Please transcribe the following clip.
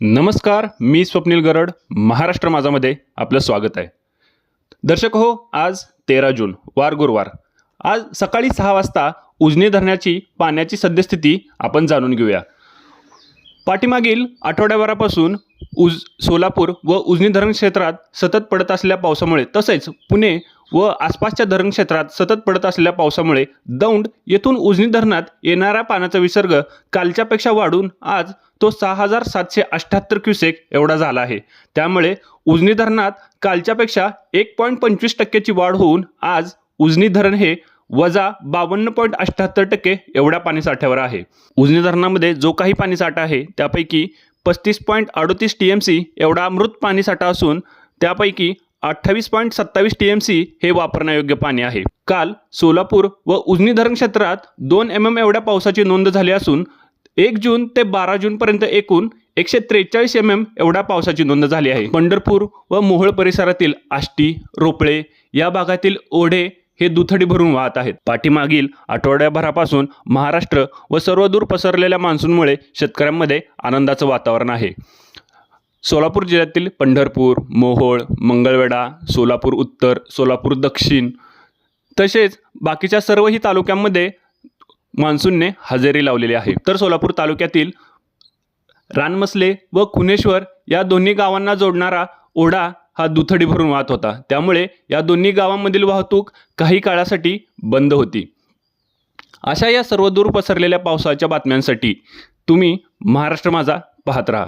नमस्कार मी स्वप्नील गरड महाराष्ट्र माझामध्ये आपलं स्वागत आहे. दर्शक हो आज तेरा जून वार गुरुवार. आज सकाळी सहा वाजता उजनी धरणाची पाण्याची सद्यस्थिती आपण जाणून घेऊया. पाठीमागील आठवड्याभरापासून उज सोलापूर व उजनी धरण क्षेत्रात सतत पडत असलेल्या पावसामुळे तसेच पुणे व आसपासच्या धरण क्षेत्रात सतत पडत असलेल्या पावसामुळे दौंड येथून उजनी धरणात येणारा पाण्याचा विसर्ग कालच्यापेक्षा वाढून आज तो सहा हजार सातशे अठ्ठ्याहत्तर क्युसेक एवढा झाला आहे. त्यामुळे उजनी धरणात कालच्यापेक्षा एक पॉईंट पंचवीस टक्क्याची वाढ होऊन आज उजनी धरण हे वजा बावन्न पॉईंट अठ्ठ्याहत्तर टक्के एवढ्या पाणीसाठ्यावर आहे. उजनी धरणामध्ये जो काही पाणीसाठा आहे त्यापैकी पस्तीस पॉईंट अडतीस टी एम सी एवढा मृत पाणीसाठा असून त्यापैकी अठ्ठावीस पॉईंट सत्तावीस टी एम सी हे वापरण्यायोग्य पाणी आहे. काल सोलापूर व उजनी धरण क्षेत्रात दोन एम एम एवढ्या पावसाची नोंद झाली असून एक जून ते बारा जूनपर्यंत एकूण एकशे त्रेचाळीस एम एम एवढ्या पावसाची नोंद झाली आहे. पंढरपूर व मोहोळ परिसरातील आष्टी रोपळे या भागातील ओढे हे दुथडी भरून वाहत आहेत. पाठीमागील आठवड्याभरापासून महाराष्ट्र व सर्वदूर पसरलेल्या मान्सूनमुळे शेतकऱ्यांमध्ये आनंदाचं वातावरण आहे. सोलापूर जिल्ह्यातील पंढरपूर मोहोळ मंगळवेढा सोलापूर उत्तर सोलापूर दक्षिण तसेच बाकीच्या सर्वही तालुक्यांमध्ये मान्सूनने हजेरी लावलेली आहे. तर सोलापूर तालुक्यातील रानमसले व खुनेश्वर या दोन्ही गावांना जोडणारा ओढा हा दुथडी भरून वाहत होता. त्यामुळे या दोन्ही गावांमधील वाहतूक काही काळासाठी बंद होती. अशा या सर्व दूर पसरलेल्या पावसाच्या बातम्यांसाठी तुम्ही महाराष्ट्र माझा पाहत राहा.